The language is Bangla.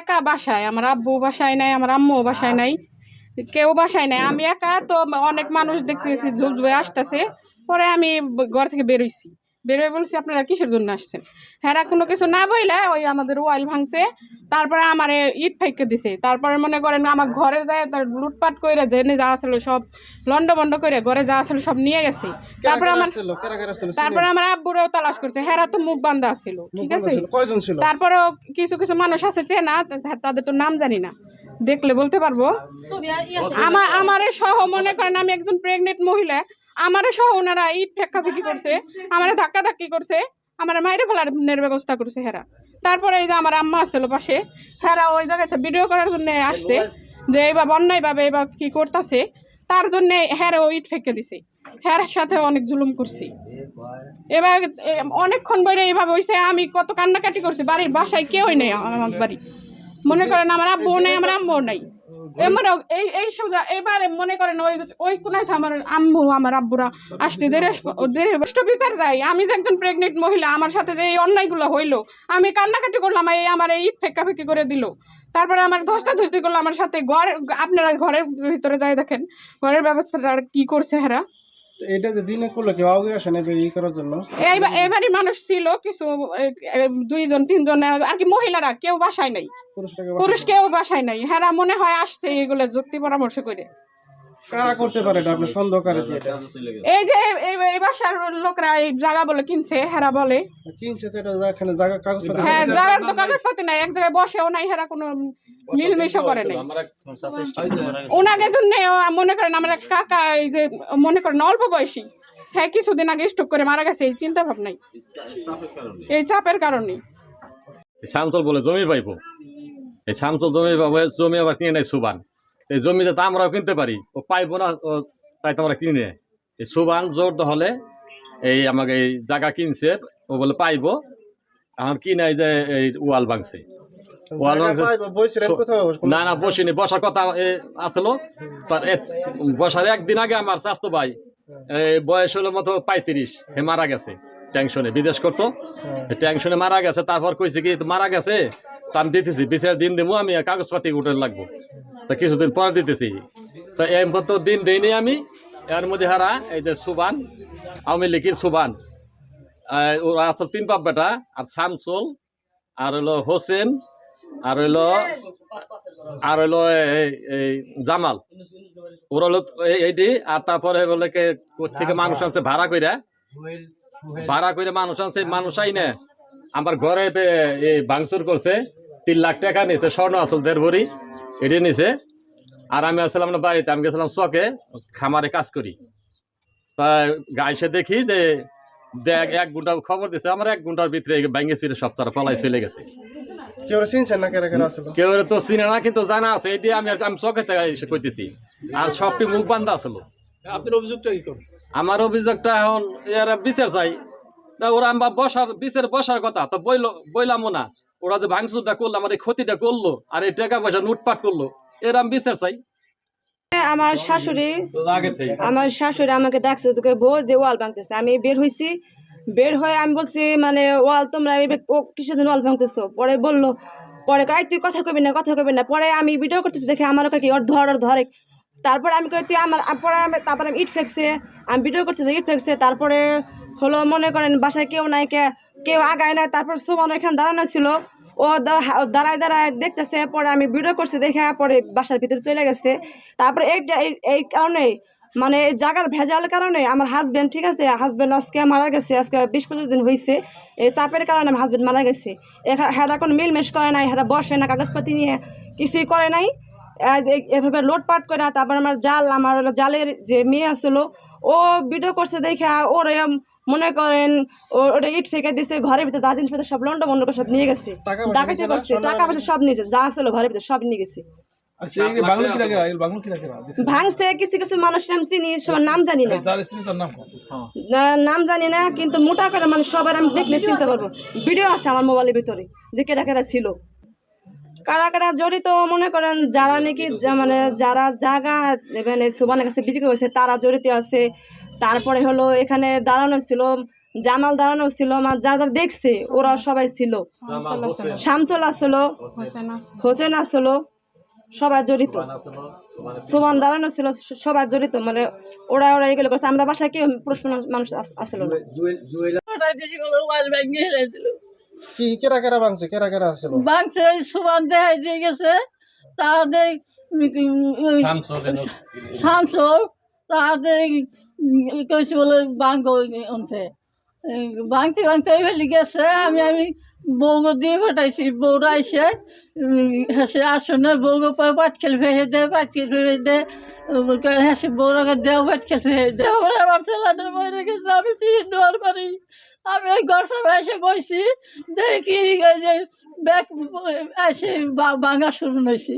একা বাসায়, আমার আব্বু বাসায় নাই, আমার আম্মু বাসায় নাই, কেউ বাসায় নাই। আমি একা, তো অনেক মানুষ দেখতেছি ঝুলঝুয়ে আসতেছে। পরে আমি ঘর থেকে বেরোইছি বেরোয় বলছি আপনারা কিসের জন্য আসছেন? হ্যাঁ কোনো কিছু না বইলে ওই আমাদের ওয়াইল ভাঙছে তারপরে আমার ইট ফাইকে দিছে। তারপরে মনে করেন আমার ঘরে যায় তার লুটপাট করে জেনে যা আসছিল সব লন্ড বন্ড করে ঘরে যা আসছিল সব নিয়ে গেছে। তারপরে আমার তারপরে আমার আব্বুরাও তালাশ করছে হেরা তো মুখ বান্ধা ছিল ঠিক আছে? কয়জন ছিল? তারপরেও কিছু কিছু মানুষ আছে চেনা তা- তাদের তো নাম জানি না। দেখলে বলতে পারব? আমার আমারে সহ মনে করেন আমি একজন প্রেগনেন্ট মহিলা আমারে সহ ওনারা ইট ফেক্কাফেকি করছে আমারে ধাক্কা ধাক্কি করছে আমার মাইরে ফেলার ব্যবস্থা করছে হেরা। তারপরে এই যে আমার আম্মা আসছিল পাশে হেরা ওই জায়গাতে ভিডিও করার জন্য আসছে যে এইবার অন্যায়ভাবে এবার কি করতেছে তার জন্য হ্যাঁ ও ইট ফেঁকে দিছে। হ্যার সাথে অনেক জুলুম করছি। এবার এ, অনেকক্ষণ বইরে এইভাবে হইছে আমি কত কান্নাকাটি করছি বাড়ির বাসায় কেউই নেই আমার বাড়ি। মনে করেন আমার আব্বু নেই আমার আম্মু নাই। এবার এই এই সোজা এবারে মনে করেন ওই ওই কোনায় আমার আম্মু আমার আব্বুরা আসতে দেরি দেরি কষ্ট বিচার যাই আমি যে একজন প্রেগনেন্ট মহিলা আমার সাথে যে এই অন্যায়গুলো হইল আমি কান্নাকাটি করলাম এই আমার এই ইট ফেক্কা ফেঁকি করে দিল। তারপরে আমার ধস্তা ধস্তি করল আমার সাথে। ঘর আপনারা ঘরের ভিতরে যাই দেখেন ঘরের ব্যবস্থাটা আর কি করছে হেরা? এটা যে দিনে করল কেউ আগে আসে না ই করার জন্য? এই এবারই মানুষ ছিল কিছু দুইজন তিনজন আর কি মহিলারা কেউ বাসায় নাই। পুরুষ কেউ বাসায় নাই। হেরা মনে হয় আসছে এগুলো যুক্তি পরামর্শ করে। কারা করতে পারে এটা আপনি সন্দেহ করে এই যে এই এই বাসার লোকরা এই জায়গা বলে কিনছে হেরা বলে। কিনছে তো এটা এখানে জায়গা কাগজপত্র হ্যাঁ জায়গার তো কাগজপাতি নাই এক জায়গায় বসেও নাই হেরা কোনো মিলমিশও করে নাই। ওনাকে জন্য মনে করেন আমরা কাকা এই যে মনে করেন অল্প বয়সী। হ্যাঁ কিছুদিন আগে স্ট্রোক করে মারা গেছে এই চিন্তা ভাবনাই। এই চাপের কারণে। এই শামতল বলে জমি পাইবো। এই শামতল জমি পাবো জমি আবার কিনে নেয় সুবান। এই জমিতে তো আমরাও কিনতে পারি। ও পাইবো না ও তাই তো আমরা কিনে নেয় এই সুবান জোর হলে এই আমাকে এই জায়গা কিনছে ও বলে পাইবো। এখন কি নাই যে এই ওয়াল ভাঙছে। না না বসিনি বসার কথা আসলো। তার বসার একদিন আগে আমার স্বাস্থ্য ভাই বয়স হলো মতো পঁয়ত্রিশ হে মারা গেছে টেনশনে বিদেশ করতো। টেনশনে মারা গেছে তারপর কইছে কি মারা গেছে তা আমি দিতেছি বিচার দিন দেবো আমি কাগজপাতি উঠে লাগবো। তা কিছুদিন পর দিতেছি। তা এই মতো দিন দেইনি আমি এর মধ্যে হারা এই যে সুবান আওয়ামী লীগের সুবান। ওরা আসল তিন বাপ বেটা আর শামসুল আর হলো হোসেন আর হইল আর হইল এই- জামাল। ওরা হলো এইটি আর তারপরে বলে কে থেকে মানুষ আনছে? ভাড়া কইরা? ভাড়া করে মানুষ আনছে মানুষ আইনে। আমার ঘরে এই ভাঙচুর করছে তিন লাখ টাকা নিছে স্বর্ণ আসল দেড় ভরি এটি নিছে। আর আমি আসলাম না বাড়িতে আমি গেছিলাম চকে খামারে কাজ করি। তা গাইসে দেখি যে দেখ এক ঘণ্টা খবর দিছে আমার এক ঘণ্টার ভিতরে ছিল সব তারা পলাই চলে গেছে। কেউ চিনছেন না কেরা কেরা আসলো? কেউ তো চিনে না কিন্তু জানা আছে এটি আমি আর আমি চোখে এসে কইতেছি। আর সবটি মুখ বান্ধা আসলো। আপনার অভিযোগটা কি করুন? আমার অভিযোগটা এখন এরা বিচার চাই। না ওরা আমার বসার বিচার বসার কথা তো বইল বইলামও না। ওরা যে ভাঙচুরটা করল আমার এই ক্ষতিটা করল আর এই টাকা পয়সা লুটপাট করল এরা আমি বিচার চাই। আমার শাশুড়ি আমার শাশুড়ি আমাকে ডাকছে তোকে বউ যে ওয়াল ভাঙতেছে আমি বের হয়েছি বের হয়ে আমি বলছি মানে ওয়াল তোমরা ও কিসের জন্য ওয়াল ভাঙতেছো? পরে বলল, পরে কাই তুই কথা কবি না, কথা কবি না। পরে আমি ভিডিও করতেছি, দেখে আমার কাকি ওর ধর, ওর ধরে। তারপরে আমি কই আমার পরে আমি, তারপরে আমি ইট ফেকছে, আমি ভিডিও করতেছি, ইট ফেকছে। তারপরে হলো মনে করেন বাসায় কেউ নাই, কে কেউ আগায় না তারপর সোমান এখানে দাঁড়ানো ছিল। ও দাঁড়ায় দাঁড়ায় দেখতেছে। পরে আমি ভিডিও করছি, দেখে পরে বাসার ভিতরে চলে গেছে। তারপরে এই- এই কারণে মানে এই জায়গার ভেজাল কারণে আমার হাজবেন্ড ঠিক আছে হাজবেন্ড আজকে মারা গেছে আজকে বিশ পঁচিশ দিন হয়েছে এই চাপের কারণে আমার হাজবেন্ড মারা গেছে। হেরা কোনো মিলমেশ করে নাই হেরা বসে না কাগজপাতি নিয়ে কিছুই করে নাই। এভাবে লোটপাট করে তারপর আমার জাল আমার জালের যে মেয়ে আসলো ও ভিডিও করছে দেখে ওর মনে করেন ওটা ইট ফেঁকে দিছে ঘরের ভিতরে যা জিনিসপত্র সব লন্ড করে সব নিয়ে গেছে। টাকা পয়সা না? টাকা সব নিয়েছে যা ছিল ঘরের ভিতরে সব নিয়ে গেছে। এই বাংলা কি রাখে বাংলা কি রাখে ভাঙছে কিছু কিছু আমি চিনি সবার নাম জানি না। যার স্ত্রী তার নাম জানি না কিন্তু মোটা করে মানে সবার আমি দেখলে চিনতে পারব। ভিডিও আছে আমার মোবাইলের ভিতরে যে কেরা কেরা ছিল। কারা কারা জড়িত মনে করেন যারা নাকি মানে যারা জায়গা মানে সুবানের কাছে বিক্রি করেছে তারা জড়িত আছে। তারপরে হলো এখানে দাঁড়ানো ছিল জামাল দাঁড়ানো ছিল আমার যারা যারা দেখছে ওরা সবাই ছিল। শামসুল আসলো। হোসেন আসলো। সবাই জড়িত। সুমান দাঁড়ানো ছিল সবাই জড়িত মানে ওরা ওরা এগুলো করছে আমরা বাসায় কেউ পুরুষ মানুষ- না। কি কেরা কেরা ভাঙছে কেরা কেরা আসছিল বাংছে সুবান দেখাই দিয়ে গেছে তাদের শামসল তাদের কইছে বলে বাঙ্গ অন্তে। বাংতে বাংতে ফেলে গেছে, আমি আমি বউগো দিয়ে পাঠাইছি। বউরা আইসে হেসে আসনে বউগো পায় পাটকেল ফেলে দে পাটকেল ফেলে দে। হেসে বউরাকে দেও পাটকেল ফেলে দে। আমার ছেলেদের মরে গেছে, আমি চিন্তার পারি আমি ওই ঘর সবাই এসে বসছি দেখি যে ব্যাগ, এসে ভাঙা শুরু হয়েছি